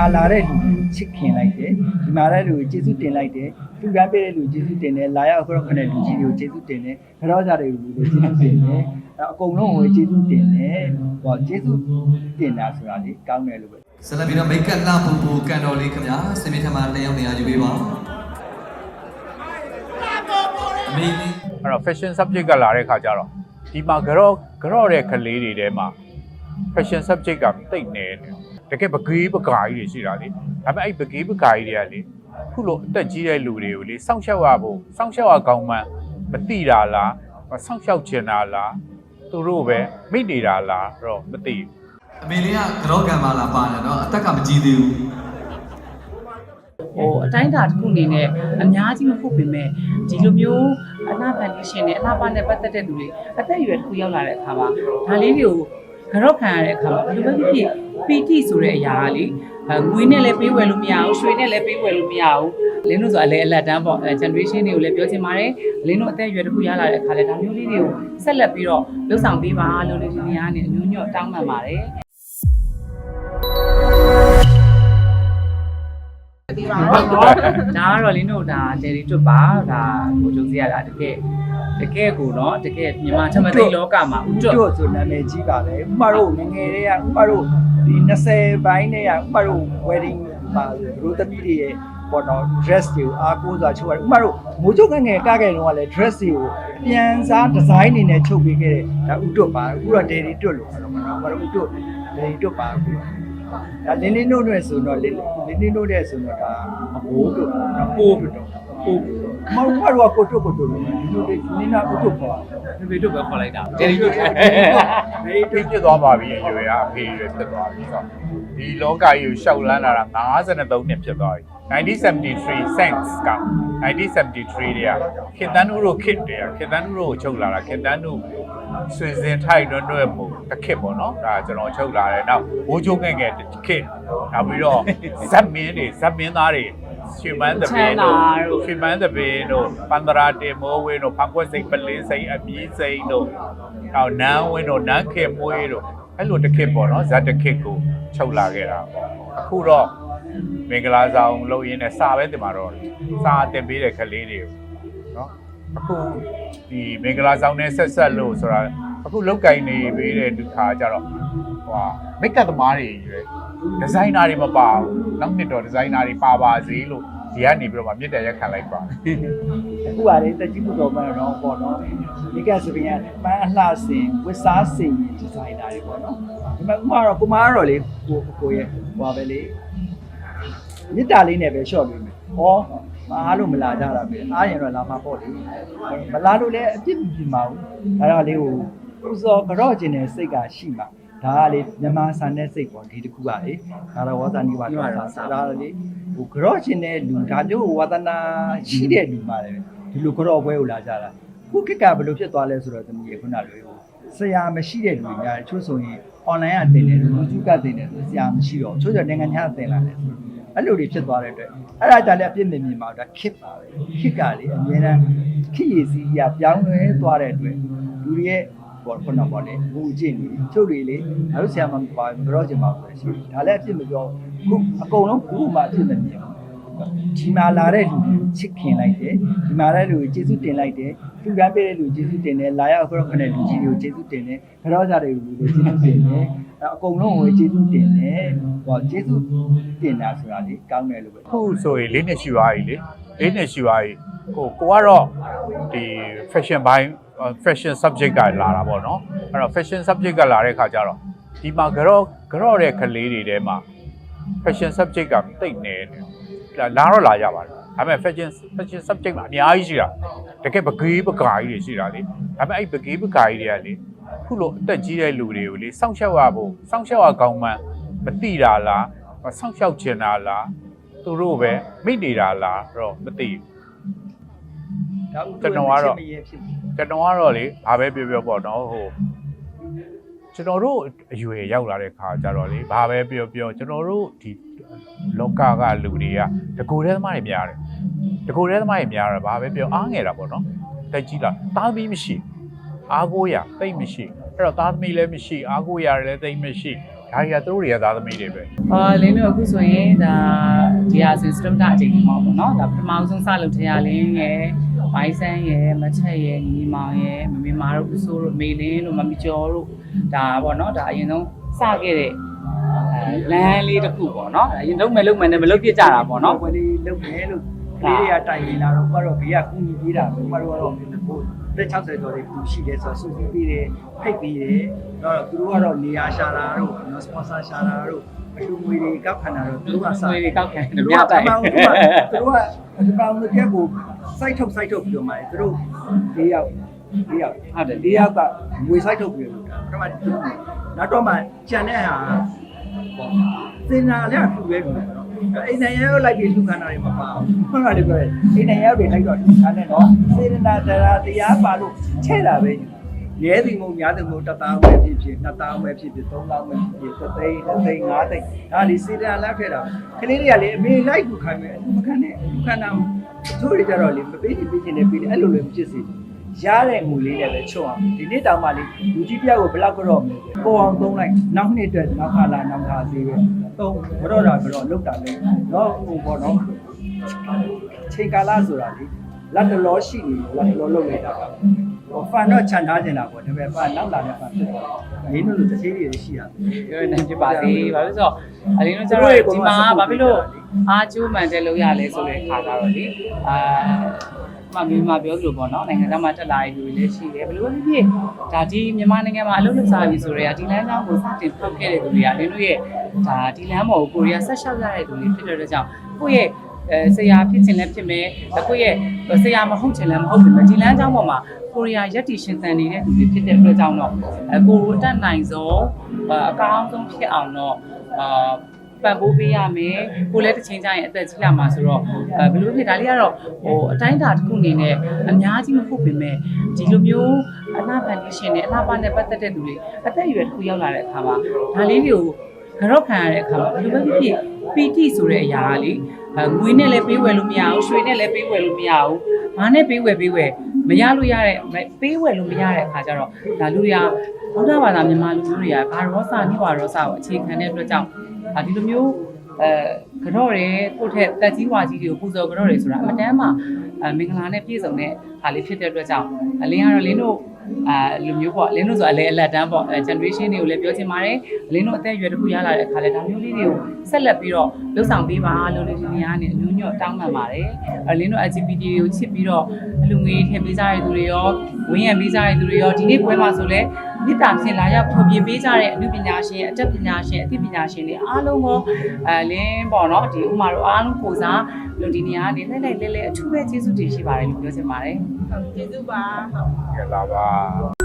မှာလာတဲ့လူချစ်ခင်လိုက်တယ်ဒီမှာတဲ့လူကိုကျေးဇူးတင်လိုက်တယ်သူကပေးတဲ့လူကျေးဇူးတင်တယ်လာရောက်ခရောခနဲ့လူကြီးတွေကိုကျေးဇူးတင်တယ်ခရောကြတဲ့လူတွေကိုကျေးဇူးတင်တယ်အဲအကုန်လုံးကိုကျေးဇူးတင်တယ်ဟောကျေးဇူးတင်တာဆိုတာလေကောင်းတယ်လို့ပဲဆက်လက်ပြီးတော့မိတ်ကပ်လှပူပူကန်တော်လေးခင်ဗျာစင်မြင့်ထမတက်ရောက်နေရယူပေးပါအမေလေးအဲ့တော့ fashion subject ကလာတဲ့ခါကျတော့ဒီမှာကြော့ကြော့တဲ့ကလေးတွေထဲမှာ fashion subject ကတိတ်နေတယ်တကယ်ပကေးပကာကြီးတွေရှိတာလေဒါပေမဲ့အဲ့ပကေးပကာကြီးတွေကလေခုလိုအသက်ကြီးတဲ့လူတွေကိုလေစောင့်ရှောက်ရဖို့စောင့်ရှောက်ရကောင်းမှန်းမသိတာလားစောင့်ရှောက်ချင်တာလားသူတို့ပဲမိနေတာလားတော့မသိဘူးအမေလေးကကြောကံပါလာပါတယ်နော်အသက်ကမကြီးသေးဘူးဟိုအတိုင်းအတာတစ်ခုအနေနဲ့အများကြီးမဟုတ်ပေမဲ့ဒီလိုမျိုးအနာဖန်တီးရှင်နဲ့အနာပါနဲ့ပတ်သက်တဲ့လူတွေအသက်အရွယ်တစ်ခုရောက်လာတဲ့အခါမှာဒါလေးတွေကို ကြော့ခံရတဲ့အခါမှာဘယ်လိုပဲဖြစ်ဖြစ်ပီတိဆိုတဲ့အရာကလေအဲငွေနဲ့လည်းပေးဝယ်လို့မရဘူးရွှေနဲ့လည်းပေးဝယ်လို့မရဘူးလင်းတို့ဆိုအလဲအလက်တန်းပေါ့အဲ generation တွေကိုလည်းပြောချင်ပါတယ်လင်းတို့အသက်အရွယ်တစ်ခုရလာတဲ့အခါလဲဒါမျိုးလေးတွေကိုဆက်လက်ပြီးတော့လှုပ်ဆောင်ပေးပါလို့လည်းဒီနေရာကနေအညွှန်းညွှတ်တောင်းပန်ပါတယ် ဒါကတော့လင်းတို့ဒါတယ်ရီတွတ်ပါဒါကိုကျုံစီရတာတကယ်တကယ်ကိုနော်တကယ်မြန်မာချမသိလောကမှာဥဥတွတ်တို့ဆိုနာမည်ကြီးပါလေဥပမာတို့ငယ်ငယ်လေးကဥပမာတို့ဒီ20ဘိုင်းနဲ့ကဥပမာတို့ wedding ပါရိုသမီးတွေရဲ့ပေါ်တော့ dress တွေကိုအားကိုးစွာချုပ်ရတယ်ဥပမာတို့မိုးချုပ်ငယ်ငယ်ကခဲ့တော့ကလည်း dress တွေကိုပြန်စား design နေနဲ့ချုပ်ပေးခဲ့တယ်ဒါဥတွတ်ပါအခုတော့ dairy တွတ်လို့ပြောမှာနော်ဥပမာတို့ဥတွတ် dairy တွတ်ပါအခုတော့ ဒါလင်းလင်းတို့နဲ့ဆိုတော့လင်းလင်းလင်းတို့တဲ့ဆိုတော့ဒါအဘိုးတို့နော်ပိုးတို့ပိုးမဟုတ်ဘူးကတော့ကိုတွတ်ကိုတွတ်လို့ဒီလိုဒီနင်းနာဥတွတ်ပါဖေဖေတို့ပဲခေါ်လိုက်တာတယ်ရီတွတ်ဖေးဖေးဖြစ်သွားပါပြီအရွယ်ကအဖေရွယ်ဖြစ်သွားပြီဆိုတော့ဒီလောကကြီးကိုရှောက်လန်းလာတာ53နှစ်ဖြစ်သွားပြီ 1973 cents က1973တည်းကခေတ္တနုတို့ခေတ်တည်းကခေတ္တနုတို့ကိုချုပ်လာတာခေတ္တနုဆွေစဉ်ထိုက်တွန်းတွဲမှုတစ်ခေတ်ပေါ့နော်ဒါကျွန်တော်ချုပ်လာတယ်နောက်ဘိုးကျုံငယ်ငယ်တစ်ခေတ်နောက်ပြီးတော့ဇက်မင်းတွေဇက်မင်းသားတွေရွှေမန်းသပင်းတို့ရွှေမန်းသပင်းတို့ပန္တရာတင်မိုးဝင်းတို့ဖန်ခွက်စိတ်ပလင်းစိတ်အမီးစိတ်တို့နောက်နန်းဝင်းတို့နန်းခေမွေးတို့အဲ့လိုတစ်ခေတ်ပေါ့နော်ဇက်တစ်ခေတ်ကိုချုပ်လာခဲ့တာပေါ့အခုတော့ မင်္ဂလာဆောင်လုပ်ရင်းနဲ့စာပဲတင်มาတော့စာတင်ပေးတဲ့ကလေးတွေကိုနော်အခုဒီမင်္ဂလာဆောင်နဲ့ဆက်ဆက်လို့ဆိုတာအခုလောက်ကင်နေပေးတဲ့ဒီခါကျတော့ဟိုမိတ်ကပ်သမားတွေရွယ်ဒီဇိုင်နာတွေမပါဘူးနောက်နှစ်တော့ဒီဇိုင်နာတွေပါပါစေလို့ဒီကနေပြီးတော့မှမြစ်တယ်ရက်ခံလိုက်ပါအခုပါလေတက်ကြီးမှုတော်မှတော့ပေါ့နော်ဒီကဆိုရင်ပန်းအလှစင်ဝစ်စားစင်ဒီဇိုင်နာတွေပေါ့နော်ဒီမှာဥမာတော့ကိုမကတော့လေကိုကိုရဲ့ဟွာပဲလေ မြစ်တာလေးနဲ့ပဲရှော့ပေးမယ်ဟောမအားလို့မလာကြတာပဲအားရင်တော့လာမှာပေါ့လေမလာလို့လည်းအပြစ်မပြမှာဘူးဒါတော့လေဟိုဥစောကြော့ကျင်တဲ့စိတ်ကရှိမှာဒါကလေမြန်မာဆန်တဲ့စိတ်ပေါ့ဒီတစ်ခုကလေဒါတော့ဝါသနိဝါဒစာဒါလေဟိုကြော့ကျင်တဲ့လူဒါမျိုးဝါသနာရှိတဲ့လူပါလေဒီလိုကြော့ပွဲကိုလာကြတာခုခေတ်ကဘယ်လိုဖြစ်သွားလဲဆိုတော့သမီးရခုနလိုဟိုဆရာမရှိတဲ့လူတွေများတယ်ချို့ဆိုရင် online ကတင်တယ်လူစုကတင်တယ်ဆိုဆရာမရှိတော့ချို့ကျနိုင်ငံခြားတင်လာတယ်ဆို အဲ့လိုတွေဖြစ်သွားတဲ့အတွက်အဲ့ဒါကြလည်းအပြစ်မြင်မြင်ပါတော့ခစ်ပါပဲခစ်ကလေအများအားခစ်ရည်စီးရပြောင်းလဲသွားတဲ့အတွက်လူတွေရဲ့ဘောခုနဘောလေဘူကျင့်နေချုပ်တွေလေငါတို့ဆရာမပါမကြောချင်ပါဘူးရှိဒါလည်းအပြစ်မပြောခုအကုန်လုံးဘူးမှအပြစ်မမြင်ဘူးဒီမှာလာတဲ့လူချစ်ခင်လိုက်တယ်ဒီမှာတဲ့လူကိုကျေးဇူးတင်လိုက်တယ်သူကပေးတဲ့လူကျေးဇူးတင်တယ်လာရောက်ခရောခနဲ့လူကြီးတွေကိုကျေးဇူးတင်တယ်ခရောကြတဲ့လူတွေကိုကျေးဇူးတင်တယ် အကုန်လုံးကိုကျေးဇူးတင်တယ်ဟောကျေးဇူးတင်တာဆိုတာလေကောင်းတယ်လို့ပဲခုဆိုရင်လေးနှစ်ရှိသွားပြီလေလေးနှစ်ရှိသွားပြီဟိုကိုကတော့ဒီ fashion ဘိုင်း fashion subject ကလာတာပေါ့နော်အဲ့တော့ fashion subject ကလာတဲ့ခါကျတော့ဒီမှာကြော့ကြော့တဲ့ကလေးတွေထဲမှာ fashion subject ကတိတ်နေတယ်လာလာတော့လာကြပါတယ်ဒါပေမဲ့ fashion fashion subject မှာအများကြီးရှိတာတကယ်ပကေးပကာကြီးတွေရှိတာလေဒါပေမဲ့အဲ့ပကေးပကာကြီးတွေကလေ ခုလိုအသက်ကြီးတဲ့လူတွေကိုလေစောင့်ရှောက်ရဖို့စောင့်ရှောက်ရကောင်းမှန်းမသိတာလားစောင့်ရှောက်ချင်တာလားသူတို့ပဲမိနေတာလားတော့မသိဘူးဒါဥကျွန်တော်ကတော့မရဲဖြစ်ကျွန်တော်ကတော့လေဘာပဲပြောပြောပေါ့နော်ဟိုကျွန်တော်တို့အရွယ်ရောက်လာတဲ့ခါကျတော့လေဘာပဲပြောပြောကျွန်တော်တို့ဒီလောကကလူတွေကတကူတဲ့သမားတွေများတယ်တကူတဲ့သမားတွေများတယ်ဘာပဲပြောအားငယ်တာပေါ့နော်တက်ကြီးလာသားသမီးမရှိ အားကိုးရတိတ်မရှိအဲ့တော့သားသမီးလည်းမရှိအားကိုးရလည်းတိတ်မရှိကြီးကသူတို့တွေကသားသမီးတွေပဲအာလင်းတို့အခုဆိုရင်ဒါဒီဟာဆိုစတမ်တာအချိန်မှာပေါ့နော်ဒါပထမဆုံးစလုပ်ထရလင်းရယ်ဘိုင်းဆန်းရယ်မချက်ရယ်ညီမောင်ရယ်မမေမာတို့ဦးစိုးတို့မေလင်းတို့မမီကျော်တို့ဒါပေါ့နော်ဒါအရင်ဆုံးစခဲ့တဲ့အဲလမ်းလေးတစ်ခုပေါ့နော်အရင်လုံးမယ်လုံးမယ်နဲ့မလုပ်ပြကြတာပေါ့နော်ဝယ်လေးလုပ်မယ်လို့ကလေးတွေကတိုင်နေလာတော့ဘာတော့ဘေးကကူညီပေးတာဘာတော့တော့ ဟိုတက်60ကျော်လေးကူရှိတယ်ဆိုတော့စုစည်းပေးတယ်ဖိတ်ပေးတယ်တော့သူတို့ကတော့နေရာရှာတာတို့နော်စပွန်ဆာရှာတာတို့အလှူငွေတွေကောက်ခံတာတို့သူတို့ကစားဆွေးတွေကောက်ခံတယ်သူမြတို့ကတိုင်ပမောင်သူကသူတို့ကပမောင်ကက်ကိုစိုက်ထုတ်စိုက်ထုတ်ပြီးတော့မှသူတို့၄ယောက်၄ယောက်ဟုတ်တယ်၄ယောက်ကငွေစိုက်ထုတ်ပြီးတော့ပထမနောက်တော့မှကြံတဲ့ဟာပေါ့စင်နာလည်းအထူပဲပြီနော် အိမ်နိုင်ရောက်လိုက်ပြီးလူခန္ဓာတွေမပါဘူးဟုတ်လားဒီပြောရဲအိမ်နိုင်ရောက်တွေလိုက်တော့လူခန္ဓာနဲ့နော်စေရနာတရားတရားပါလို့ချဲ့တာပဲရဲသည်မုံများသည်မုံတသားပဲဖြစ်ဖြစ်နှစ်သားပဲဖြစ်ဖြစ်သုံးသားပဲဖြစ်ဖြစ်သသိန်းသသိန်းငါးသိန်းဒါဒီစေရနာလက်ခဲ့တာကလေးတွေကလေအမေလိုက်ကူခိုင်းမယ်မခံနဲ့လူခန္ဓာသူတွေကြတော့လေမပေးချင်ပေးချင်နေပေးတယ်အဲ့လိုလည်းမဖြစ်စေဘူး ရတဲ့ငွေလေးလည်းပဲချွတ်အောင်ဒီနေ့တောင်မှလေလူကြီးတယောက်ကိုဘယ်လောက်ကတော့ပေါ်အောင်သုံးလိုက်နောက်နှစ်အတွက်နောက်ခါလာနောက်ခါသေးပဲသုံးဘတော့တာဘတော့လောက်တာလေတော့ဟိုပေါ့နော်ချိန်ကာလဆိုတာလေလက်တလောရှိနေလက်တလောလောက်လိုက်တာပါဟိုဖန်တော့ခြံထားနေတာပေါ့ဒါပေမဲ့ဖန်နောက်လာတဲ့ဖန်ဖြစ်သွားတယ်မင်းတို့လိုတစ်သေးလေးရှိရတယ်ပြောနေဖြစ်ပါစေဘာလို့ဆိုတော့အရင်ကကျတော့ဒီမှာဘာဖြစ်လို့အားကျိုးမှန်တယ်လို့ရလဲဆိုတဲ့ခါကတော့လေအာ မမီမပြောသလိုပေါ့နော်နိုင်ငံသားမှာတက်လာတဲ့လူတွေလည်းရှိတယ်ဘယ်လိုပဲဖြစ်ဖြစ်ဒါဒီမြန်မာနိုင်ငံမှာအလုပ်လုပ်စားပြီဆိုတော့ဒီလမ်းကြောင်းကိုစတင်ဖောက်ခဲ့တဲ့လူတွေကလင်းတို့ရဲ့ဒါဒီလမ်းပေါ်ကိုကိုရီးယားဆက်လျှောက်ရတဲ့လူတွေဖြစ်တဲ့အတွက်ကြောင့်ကိုယ့်ရဲ့အဲဆရာဖြစ်ခြင်းလည်းဖြစ်မယ်ကိုယ့်ရဲ့ဆရာမဟုတ်ခြင်းလည်းမဟုတ်ဘူးဒီလမ်းကြောင်းပေါ်မှာကိုရီးယားရက်တီရှင်သန်နေတဲ့လူတွေဖြစ်တဲ့အတွက်ကြောင့်တော့အကိုအတက်နိုင်ဆုံးအကောင်းဆုံးဖြစ်အောင်တော့အာ ပံ့ပိုးပေးရမယ်ကိုလည်းတစ်ချိန်ကျရင်အသက်ကြီးလာမှာဆိုတော့အဲဘယ်လိုဖြစ်ဒါလေးကတော့ဟိုအတိုင်းအတာတစ်ခုအနေနဲ့အများကြီးမဟုတ်ပေမဲ့ဒီလိုမျိုးအနာဖန်တီးရှင်နဲ့အနာပါနဲ့ပတ်သက်တဲ့သူတွေအသက်အရွယ်တစ်ခုရောက်လာတဲ့အခါမှာဒါလေးတွေကိုကတော့ခံရတဲ့အခါမှာဘယ်လိုပဲဖြစ်ဖြစ်ပီတိဆိုတဲ့အရာကလေအဲငွေနဲ့လည်းပေးဝယ်လို့မရဘူးရွှေနဲ့လည်းပေးဝယ်လို့မရဘူးဘာနဲ့ပေးဝယ်ပေးဝယ်မရလို့ရတဲ့ပေးဝယ်လို့မရတဲ့အခါကျတော့ဒါလူတွေက ဘုရားဘာသာမြန်မာလူမျိုးတွေကဘာရောစာနိဝါရောစာကိုအခြေခံတဲ့အတွက်ကြောင့်ဒါဒီလိုမျိုးအဲကြော့ရဲကိုယ့်ထက်တက်ကြီးဝါကြီးတွေကိုပူဇော်ကြော့ရဲဆိုတာအမတန်းမှအဲမင်္ဂလာနဲ့ပြည့်စုံတဲ့ဟာလေးဖြစ်တဲ့အတွက်ကြောင့်အလင်းကတော့လင်းတို့အာလူမျိုးပေါ့လင်းတို့ဆိုအလဲအလက်တန်းပေါ့အဲ generation တွေကိုလည်းပြောချင်ပါတယ်လင်းတို့အသက်အရွယ်တစ်ခုရလာတဲ့အခါလဲဒါမျိုးလေးတွေကိုဆက်လက်ပြီးတော့လှုပ်ဆောင်ပေးပါလို့လေးဒီနေရာနဲ့အညွှန်ညွတ်တောင်းပန်ပါတယ်အဲလင်းတို့ LGBT တွေကိုချစ်ပြီးတော့အလူငွေထည့်ပေးကြတဲ့သူတွေရောဝင်းရံပေးကြတဲ့သူတွေရောဒီနေ့ပွဲမှာဆိုလဲ မေတ္တာဖြင့်လာရောက်ဖွင့်ပြပေးကြတဲ့အမှုပညာရှင်အတတ်ပညာရှင်အသိပညာရှင်တွေအားလုံးကိုအဲလင်းပေါ့နော်ဒီဥမာတို့အားလုံးကိုစားလို့ဒီနေရာကနေလိုက်လိုက်လဲလဲအထူးပဲကျေးဇူးတင်ရှိပါတယ်လို့ပြောချင်ပါတယ်ကလာပါ